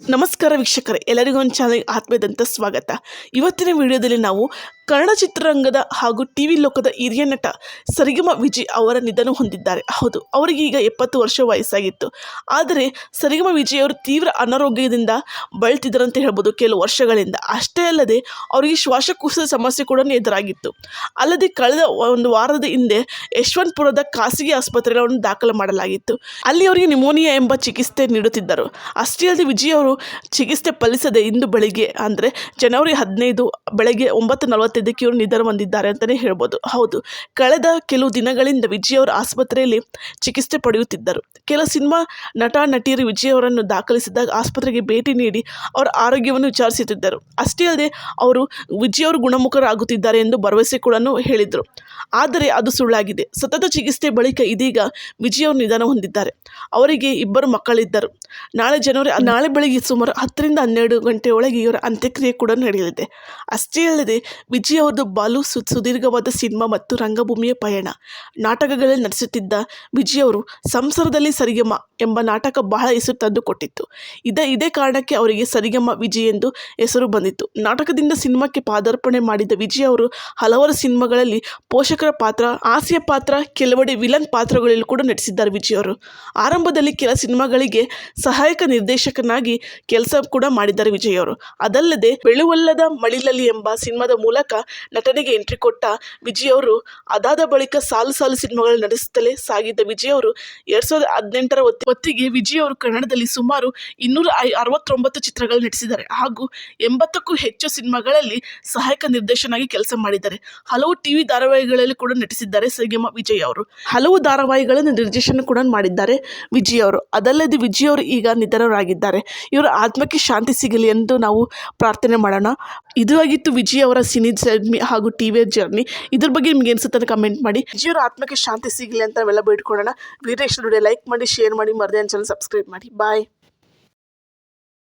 ನಮಸ್ಕಾರ ವೀಕ್ಷಕರೇ, ಎಲ್ಲರಿಗೂ ಒಂದು ಚಾನಲ್ ಆತ್ಮೀಯದಂತ ಸ್ವಾಗತ. ಇವತ್ತಿನ ವಿಡಿಯೋದಲ್ಲಿ ನಾವು ಕನ್ನಡ ಚಿತ್ರರಂಗದ ಹಾಗೂ ಟಿ ವಿ ಲೋಕದ ಹಿರಿಯ ನಟ ಸರಿಗಮ ವಿಜಯ್ ಅವರ ನಿಧನ ಹೊಂದಿದ್ದಾರೆ. ಹೌದು, ಅವರಿಗೆ ಈಗ ಎಪ್ಪತ್ತು ವರ್ಷ ವಯಸ್ಸಾಗಿತ್ತು. ಆದರೆ ಸರಿಗಮ ವಿಜಯ್ ಅವರು ತೀವ್ರ ಅನಾರೋಗ್ಯದಿಂದ ಬಳಲ್ತಿದ್ದರಂತ ಹೇಳ್ಬೋದು ಕೆಲವು ವರ್ಷಗಳಿಂದ. ಅಷ್ಟೇ ಅಲ್ಲದೆ, ಅವರಿಗೆ ಶ್ವಾಸಕೋಶದ ಸಮಸ್ಯೆ ಕೂಡ ಎದುರಾಗಿತ್ತು. ಅಲ್ಲದೆ ಕಳೆದ ಒಂದು ವಾರದ ಹಿಂದೆ ಯಶವಂತಪುರದ ಖಾಸಗಿ ಆಸ್ಪತ್ರೆಗಳನ್ನು ದಾಖಲು ಮಾಡಲಾಗಿತ್ತು. ಅಲ್ಲಿ ಅವರಿಗೆ ನಿಮೋನಿಯಾ ಎಂಬ ಚಿಕಿತ್ಸೆ ನೀಡುತ್ತಿದ್ದರು. ಅಷ್ಟೇ ಅಲ್ಲದೆ ವಿಜಯ್ ಅವರು ಚಿಕಿತ್ಸೆ ಫಲಿಸದೆ ಇಂದು ಬೆಳಿಗ್ಗೆ, ಅಂದರೆ ಜನವರಿ ಹದಿನೈದು ಬೆಳಗ್ಗೆ ಒಂಬತ್ತು ನಲವತ್ತೈದಕ್ಕೆ ಇವರು ನಿಧನ ಹೊಂದಿದ್ದಾರೆ ಅಂತಲೇ ಹೇಳ್ಬೋದು. ಹೌದು, ಕಳೆದ ಕೆಲವು ದಿನಗಳಿಂದ ವಿಜಯ್ ಅವರು ಆಸ್ಪತ್ರೆಯಲ್ಲಿ ಚಿಕಿತ್ಸೆ ಪಡೆಯುತ್ತಿದ್ದರು. ಕೆಲ ಸಿನಿಮಾ ನಟ, ನಟಿಯರು ವಿಜಯ್ ಅವರನ್ನು ದಾಖಲಿಸಿದಾಗ ಆಸ್ಪತ್ರೆಗೆ ಭೇಟಿ ನೀಡಿ ಅವರ ಆರೋಗ್ಯವನ್ನು ವಿಚಾರಿಸುತ್ತಿದ್ದರು. ಅಷ್ಟೇ ಅಲ್ಲದೆ ಅವರು ವಿಜಯ್ ಅವರು ಗುಣಮುಖರಾಗುತ್ತಿದ್ದಾರೆ ಎಂದು ಭರವಸೆ ಕೂಡ ಹೇಳಿದರು. ಆದರೆ ಅದು ಸುಳ್ಳಾಗಿದೆ. ಸತತ ಚಿಕಿತ್ಸೆ ಬಳಿಕ ಇದೀಗ ವಿಜಯ್ ಅವರು ನಿಧನ ಹೊಂದಿದ್ದಾರೆ. ಅವರಿಗೆ ಇಬ್ಬರು ಮಕ್ಕಳಿದ್ದರು. ನಾಳೆ ಜನವರಿ ನಾಳೆ ಬೆಳಿಗ್ಗೆ ಸುಮಾರು ಹತ್ತರಿಂದ ಹನ್ನೆರಡು ಗಂಟೆ ಒಳಗೆ ಇವರ ಅಂತ್ಯಕ್ರಿಯೆ ಕೂಡ ನಡೆಯಲಿದೆ. ಅಷ್ಟೇ ಅಲ್ಲದೆ, ವಿಜಯ್ ಅವರದು ಬಾಲು ಸು ಸುದೀರ್ಘವಾದ ಸಿನಿಮಾ ಮತ್ತು ರಂಗಭೂಮಿಯ ಪಯಣ. ನಾಟಕಗಳಲ್ಲಿ ನಟಿಸುತ್ತಿದ್ದ ವಿಜಯ್ ಅವರು ಸಂಸಾರದಲ್ಲಿ ಸರಿಗಮ ಎಂಬ ನಾಟಕ ಬಹಳ ಹೆಸರು ತಂದು ಕೊಟ್ಟಿತ್ತು. ಇದೇ ಇದೇ ಕಾರಣಕ್ಕೆ ಅವರಿಗೆ ಸರಿಗಮ್ಮ ವಿಜಯ್ ಎಂದು ಹೆಸರು ಬಂದಿತ್ತು. ನಾಟಕದಿಂದ ಸಿನಿಮಾಕ್ಕೆ ಪಾದಾರ್ಪಣೆ ಮಾಡಿದ ವಿಜಯ್ ಅವರು ಹಲವಾರು ಸಿನಿಮಾಗಳಲ್ಲಿ ಪೋಷಕರ ಪಾತ್ರ, ಹಾಸ್ಯ ಪಾತ್ರ, ಕೆಲವೆಡೆ ವಿಲನ್ ಪಾತ್ರಗಳಲ್ಲಿ ಕೂಡ ನಟಿಸಿದ್ದಾರೆ ವಿಜಯ್ ಅವರು. ಆರಂಭದಲ್ಲಿ ಕೆಲ ಸಿನಿಮಾಗಳಿಗೆ ಸಹಾಯಕ ನಿರ್ದೇಶಕನಾಗಿ ಕೆಲಸ ಕೂಡ ಮಾಡಿದ್ದಾರೆ ವಿಜಯ್ ಅವರು. ಅದಲ್ಲದೆ, ಬೆಳುವಲ್ಲದ ಮಳಿಲಲ್ಲಿ ಎಂಬ ಸಿನಿಮಾದ ಮೂಲಕ ನಟನೆಗೆ ಎಂಟ್ರಿ ಕೊಟ್ಟ ವಿಜಯ್ ಅವರು ಅದಾದ ಬಳಿಕ ಸಾಲು ಸಾಲು ಸಿನಿಮಾಗಳು ನಡೆಸುತ್ತಲೇ ಸಾಗಿದ್ದ ವಿಜಯ್ ಅವರು ಎರಡ್ ಸಾವಿರದ ಹದಿನೆಂಟರ ಹೊತ್ತಿ- ಹೊತ್ತಿಗೆ ವಿಜಯ್ ಅವರು ಕನ್ನಡದಲ್ಲಿ ಸುಮಾರು ಇನ್ನೂರ ಐ ಅರವತ್ತೊಂಬತ್ತು ಚಿತ್ರಗಳು ನಟಿಸಿದ್ದಾರೆ. ಹಾಗೂ ಎಂಬತ್ತಕ್ಕೂ ಹೆಚ್ಚು ಸಿನಿಮಾಗಳಲ್ಲಿ ಸಹಾಯಕ ನಿರ್ದೇಶನಾಗಿ ಕೆಲಸ ಮಾಡಿದ್ದಾರೆ. ಹಲವು ಟಿವಿ ಧಾರಾವಾಹಿಗಳಲ್ಲಿ ಕೂಡ ನಟಿಸಿದ್ದಾರೆ ಸರಿಗಮ ವಿಜಯ್ ಅವರು. ಹಲವು ಧಾರಾವಾಹಿಗಳನ್ನು ನಿರ್ದೇಶನ ಕೂಡ ಮಾಡಿದ್ದಾರೆ ವಿಜಯ್ ಅವರು. ಅದಲ್ಲದೆ ವಿಜಯ್ ಅವರು ಈಗ ನಿಧನರಾಗಿದ್ದಾರೆ. ಇವರ ಆತ್ಮಕ್ಕೆ ಶಾಂತಿ ಸಿಗಲಿ ಎಂದು ನಾವು ಪ್ರಾರ್ಥನೆ ಮಾಡೋಣ. ಇದು ಆಗಿತ್ತು ವಿಜಯ್ ಅವರ ಸಿನಿ ಜರ್ನಿ ಹಾಗೂ ಟಿವಿ ಜರ್ನಿ. ಇದ್ರ ಬಗ್ಗೆ ನಿಮ್ಗೆ ಅನ್ಸುತ್ತೆ ಕಮೆಂಟ್ ಮಾಡಿ. ವಿಜಯ್ ಅವರ ಆತ್ಮಕ್ಕೆ ಶಾಂತಿ ಸಿಗಲಿ ಅಂತ ನಾವೆಲ್ಲ ಬೇಡ್ಕೊಳ್ಳೋಣ. ವೀರೇಶ್ ನೋಡಿ ಲೈಕ್ ಮಾಡಿ ಶೇರ್ ಮಾಡಿ. ಮರದೇ ಚಾನಲ್ ಸಬ್ಸ್ಕ್ರೈಬ್ ಮಾಡಿ. ಬಾಯ್